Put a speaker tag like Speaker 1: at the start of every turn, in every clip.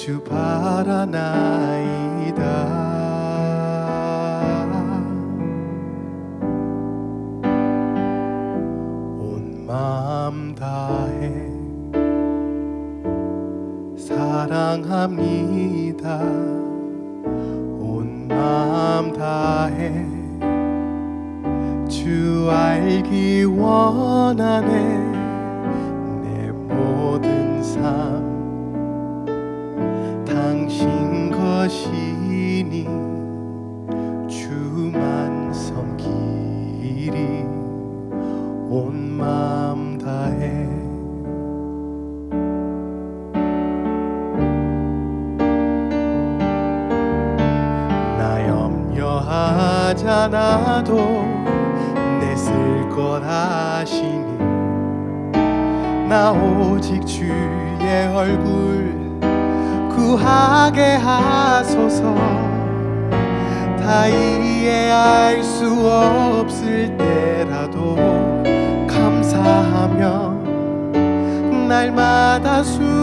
Speaker 1: 주 바라나이다. 온 마음 다해 사랑합니다. 온 마음 다해 주 알기 원하네. 내 모든 삶 염려하잖아도 내쓸것 아시니. 나 오직 주의 얼굴 구하게 하소서. 다 이해할 수 없을 때라도 감사하며 날마다 순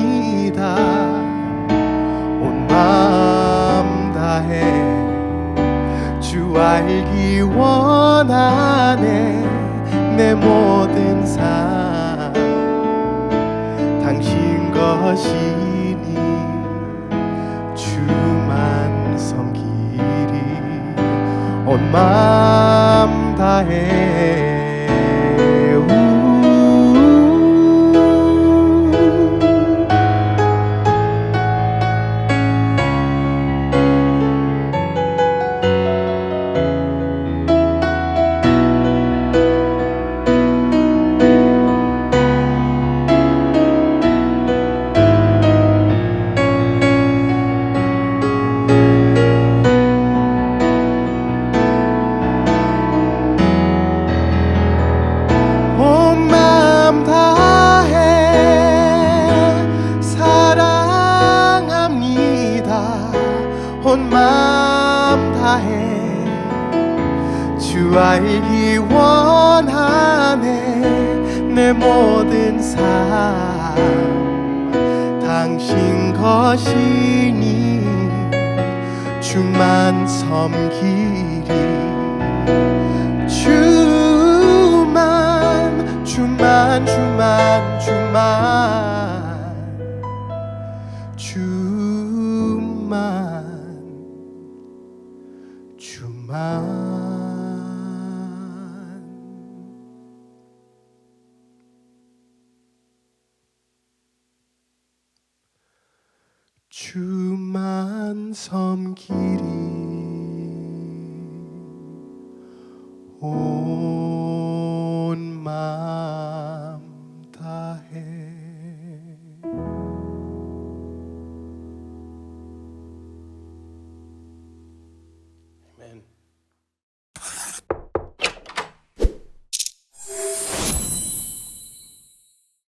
Speaker 1: 사랑합니다. 온 마음 다해. 주 알기 원하네. 내 모든 삶. 당신 것이니 주만 섬기리. 온 마음 다해 주 알기 원하네 내 모든 삶. 당신 것이니 주만 섬기리 주만 주만 주만 주만. 주만 주만 섬기리 오